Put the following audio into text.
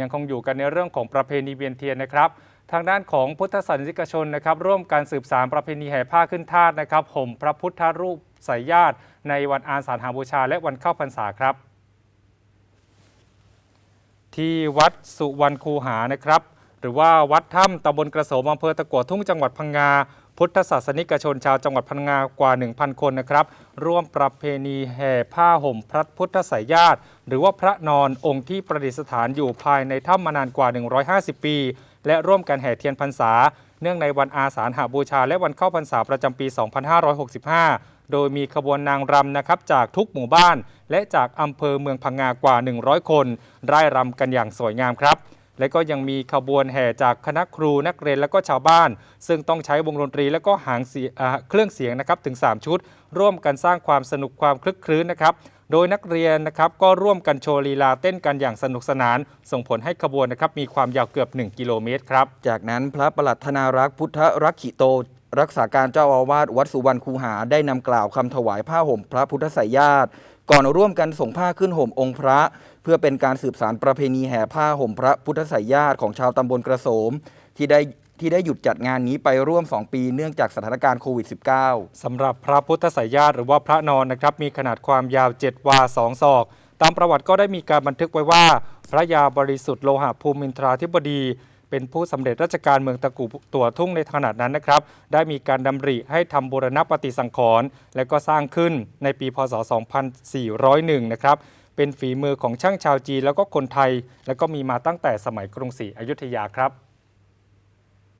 ยังคงอยู่กันในเรื่องของประเพณีเวียนเทียนนะครับ ทางด้านของพุทธศาสนิกชนนะครับ ร่วมการสืบสานประเพณีแห่ผ้าขึ้นทาสนะครับห่มพระพุทธรูปสายญาติ ในวันอาสาฬหาบูชา และวันเข้าพรรษาครับ ที่วัดสุวรรณคูหานะครับ หรือว่าวัดถ้ำตำบลกระโสมอำเภอตะกัวทุ่งจังหวัดพังงา พุทธศาสนิกชนชาวจังหวัดพังงากว่า 1,000 คนนะครับ ร่วมประเพณีแห่ผ้าห่มพระพุทธสายญาติ หรือว่าพระนอนองค์ที่ประดิษฐานอยู่ภายในถ้ำมานานกว่า 150 ปี และร่วมกันแห่เทียนพรรษา เนื่องในวันอาสาฬหาบูชา และวันเข้าพรรษาประจำปี 2565 โดยมีขบวนนางรำนะครับจากทุกหมู่บ้าน และจากอำเภอเมืองพังงากว่า 100 คนร่ายรำกันอย่างสวยงามครับ และก็ยังมีขบวนแห่จากคณะครูนักเรียนและก็ชาวบ้าน ซึ่งต้องใช้วงดนตรีและก็หางเเครื่องเสียงนะครับถึง 3 ชุด ร่วมกันสร้างความสนุกความคลึกครื้นนะครับโดยนักเรียนนะครับก็ร่วมกันโชว์ลีลาเต้นกันอย่างสนุกสนาน ส่งผลให้ขบวนนะครับมีความยาวเกือบ 1 กิโลเมตรครับ จากนั้นพระประหลัดธนารักษ์พุทธรักขิโต รักษาการเจ้าอาวาสวัดสุวรรณคูหาได้นำกล่าวคำถวายผ้าห่มพระพุทธไสยญาติ ก่อนร่วมกันส่งผ้าขึ้นห่มองค์พระ เพื่อเป็นการสืบสารประเพณีแห่ผ้าห่มพระพุทธไสยญาติของชาวตำบลกระโสม ที่ได้ที่ได้หยุดจัดงานนี้ไปร่วม 2 ปีเนื่องจากสถานการณ์โควิด -19 สำหรับพระพุทธสายญาติหรือว่าพระนอนนะครับมีขนาดความยาว 7 วา 2 ศอก ตามประวัติก็ได้มีการบันทึกไว้ว่า พระยาบริสุทธิ์โลหะภูมินทราธิบดี เป็นผู้สำเร็จราชการเมืองตะกูตัวทุ่งในขนาดนั้นนะครับ ได้มีการดำริให้ทำบูรณปฏิสังขรณ์และก็สร้างขึ้นในปีพศ 2401 นะครับ เป็นฝีมือของช่างชาวจีนแล้วก็คนไทย แล้วก็มีมาตั้งแต่สมัยกรุงศรีอยุธยาครับ